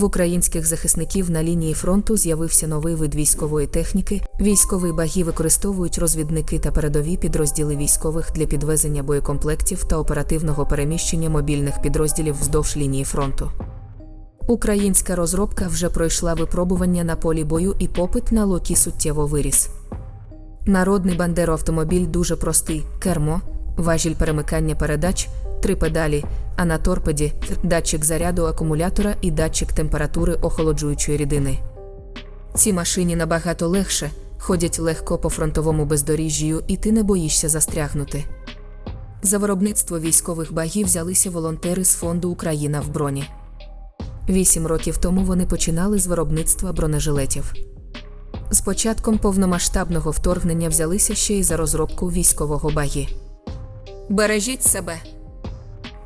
В українських захисників на лінії фронту з'явився новий вид військової техніки. Військові баги використовують розвідники та передові підрозділи військових для підвезення боєкомплектів та оперативного переміщення мобільних підрозділів вздовж лінії фронту. Українська розробка вже пройшла випробування на полі бою і попит на локі суттєво виріс. Народний бандероавтомобіль дуже простий: кермо, важіль перемикання передач, три педалі, а на торпеді датчик заряду акумулятора і датчик температури охолоджуючої рідини. Ці машині набагато легше, ходять легко по фронтовому бездоріжжю, і ти не боїшся застрягнути. За виробництво військових багів взялися волонтери з фонду Україна в броні. Вісім років тому вони починали з виробництва бронежилетів. З початком повномасштабного вторгнення взялися ще й за розробку військового багі. Бережіть себе,